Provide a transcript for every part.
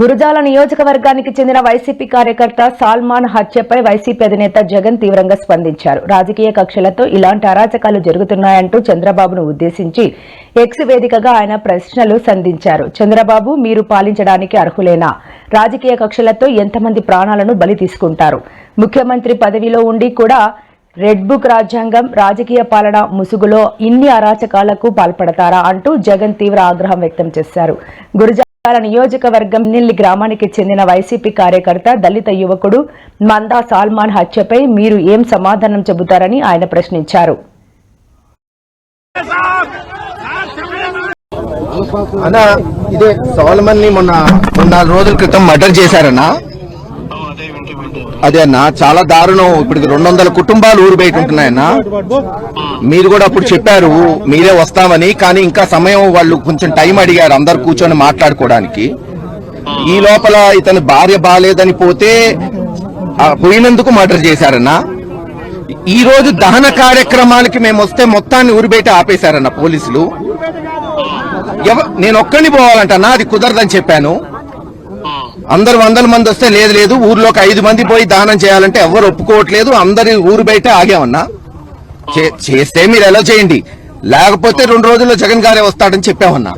గురుజాల నియోజకవర్గానికి చెందిన వైసీపీ కార్యకర్త సాల్మాన్ హత్యపై వైసీపీ అధినేత జగన్ తీవ్రంగా స్పందించారు. రాజకీయ కక్షలతో ఇలాంటి అరాచకాలు జరుగుతున్నాయంటూ చంద్రబాబును ఉద్దేశించి ఎక్స్ వేదికగా ఆయన ప్రశ్నలు సంధించారు. చంద్రబాబు మీరు పాలించడానికి అర్హులేనా? రాజకీయ కక్షలతో ఎంతమంది ప్రాణాలను బలి తీసుకుంటారు? ముఖ్యమంత్రి పదవిలో ఉండి కూడా రెడ్ బుక్ రాజ్యాంగం రాజకీయ పాలన ముసుగులో ఇన్ని అరాచకాలకు పాల్పడతారా అంటూ జగన్ తీవ్ర ఆగ్రహం వ్యక్తం చేశారు. గురుజాల నియోజకవర్గం నిల్లి గ్రామానికి చెందిన వైసీపీ కార్యకర్త దళిత యువకుడు మందా సాల్మాన్ హత్యపై మీరు ఏం సమాధానం చెబుతారని ఆయన ప్రశ్నించారు. అన్నా ఇదే సాల్మన్ని మొన్న మూడు నాలుగు రోజుల క్రితం మర్డర్ చేశారన్నా. అదే అన్న చాలా దారుణం. ఇప్పుడు రెండు వందల కుటుంబాలు ఊరు బయట ఉంటున్నాయన్న. మీరు కూడా అప్పుడు చెప్పారు మీరే వస్తామని కానీ ఇంకా సమయం వాళ్ళు కొంచెం టైం అడిగారు అందరు కూర్చొని మాట్లాడుకోవడానికి. ఈ లోపల ఇతని భార్య బాగాలేదని పోతే పోయినందుకు మర్డర్ చేశారన్నా. ఈ రోజు దహన కార్యక్రమానికి మేము వస్తే మొత్తాన్ని ఊరు బయట ఆపేశారన్న పోలీసులు. ఎవ- నేను ఒక్కడిని పోవాలంటన్నా అది కుదరదని చెప్పాను. అందరు వందల మంది వస్తే లేదు లేదు ఊర్లోకి ఐదు మంది పోయి దానం చేయాలంటే ఎవరు ఒప్పుకోవట్లేదు అందరి ఊరు బయట ఆగామన్నా. చేస్తే మీరు ఎలా చేయండి. లేకపోతే రెండు రోజుల్లో జగన్ గారే వస్తాడని చెప్పామన్నా.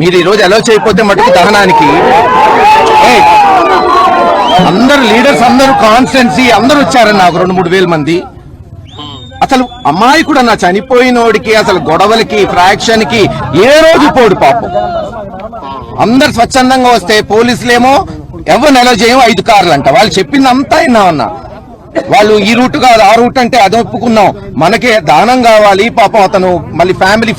మీరు ఈ రోజు ఎలా చేయకపోతే మటుకు దహనానికి. అందరు లీడర్స్ అందరూ కాన్స్టెన్సీ అందరూ వచ్చారన్నా ఒక రెండు మూడు వేల మంది. అసలు అమ్మాయి కూడా నా చనిపోయినోడికి అసలు గొడవలకి ఫ్రాక్షన్కి ఏ రోజు పోడు పాపం. అందరు స్వచ్ఛందంగా వస్తే పోలీసులేమో ఎవరిని ఎలా చేయం ఐదు కార్లు అంట వాళ్ళు చెప్పింది అంతా విన్నామన్నా. వాళ్ళు ఈ రూట్ కాదు ఆ రూట్ అంటే అది ఒప్పుకున్నాం మనకే దానం కావాలి పాపం అతను మళ్ళీ ఫ్యామిలీ